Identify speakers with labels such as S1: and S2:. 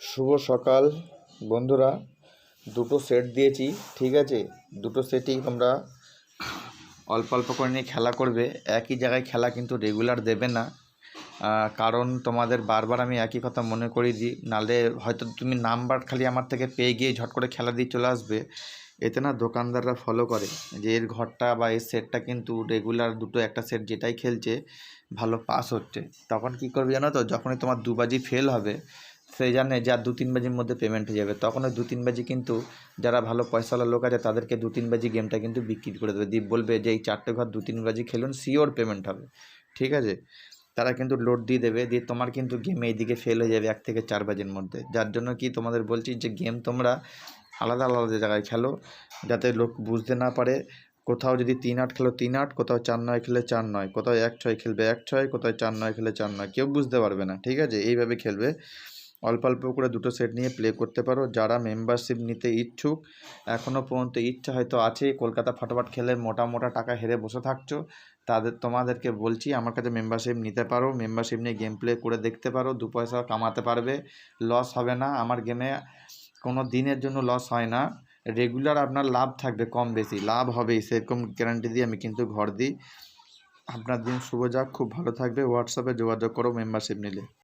S1: শুভ সকাল, বন্ধুরা। দুটো সেট দিয়েছি, ঠিক আছে? দুটো সেটই তোমরা অল্প অল্প করে নিয়ে খেলা করবে। একই জায়গায় খেলা কিন্তু রেগুলার দেবে না। কারণ তোমাদের বারবার আমি একই কথা মনে করিয়ে দিই নালে হয়তো তুমি নাম্বার খালি আমার থেকে পেয়ে গিয়ে ঝট করে খেলা দিয়ে চলে আসবে। এতে না দোকানদাররা ফলো করে যে এর ঘরটা বা এর সেটটা কিন্তু রেগুলার দুটো একটা সেট যেটাই খেলছে, ভালো পাস হচ্ছে। তখন কি করবে জানো তো? যখনই তোমার দু বাজি ফেল হবে সে জানে যে দু তিন বাজির মধ্যে পেমেন্ট হয়ে যাবে। তখন ওই দু তিন বাজি কিন্তু যারা ভালো পয়সাওয়ালা লোক আছে, তাদেরকে দু তিন বাজি গেমটা কিন্তু বিক্রি করে দেবে। দিয়ে বলবে যে, এই চারটে ঘর দু তিন বাজি খেলুন শিওর পেমেন্ট হবে। ঠিক আছে? তারা কিন্তু লোড দিয়ে দেবে। দিয়ে তোমার কিন্তু গেম এইদিকে ফেল হয়ে যাবে এক থেকে চার বাজির মধ্যে। যার জন্য কি তোমাদের বলছি যে গেম তোমরা আলাদা আলাদা জায়গায় খেলো, যাতে লোক বুঝতে না পারে। কোথাও যদি তিন আট খেলো, তিন আট, কোথাও চার নয় খেলে চার নয়, কোথাও এক ছয় খেলবে, এক ছয়, কোথাও চার নয় খেলে চার নয়, কেউ বুঝতে পারবে না। ঠিক আছে? এইভাবে খেলবে। অল্প অল্প করে দুটো সেট নিয়ে প্লে করতে পারো। যারা মেম্বারশিপ নিতে ইচ্ছুক এখনও পর্যন্ত ইচ্ছা হয়তো আছে, কলকাতা ফাটাফাট খেলে মোটা মোটা টাকা হেরে বসে থাকছো, তাদের, তোমাদেরকে বলছি, আমার কাছে মেম্বারশিপ নিতে পারো মেম্বারশিপ নিয়ে গেম প্লে করে দেখতে পারো, দু পয়সা কামাতে পারবে লস হবে না। আমার গেমে কোনো দিনের জন্য লস হয় না। রেগুলার আপনার লাভ থাকবে কম বেশি, লাভ হবেই, সেরকম গ্যারান্টি দিয়ে আমি কিন্তু ঘর দিই। আপনার দিন শুভ যাক, খুব ভালো থাকবে হোয়াটসঅ্যাপে যোগাযোগ করো মেম্বারশিপ নিলে।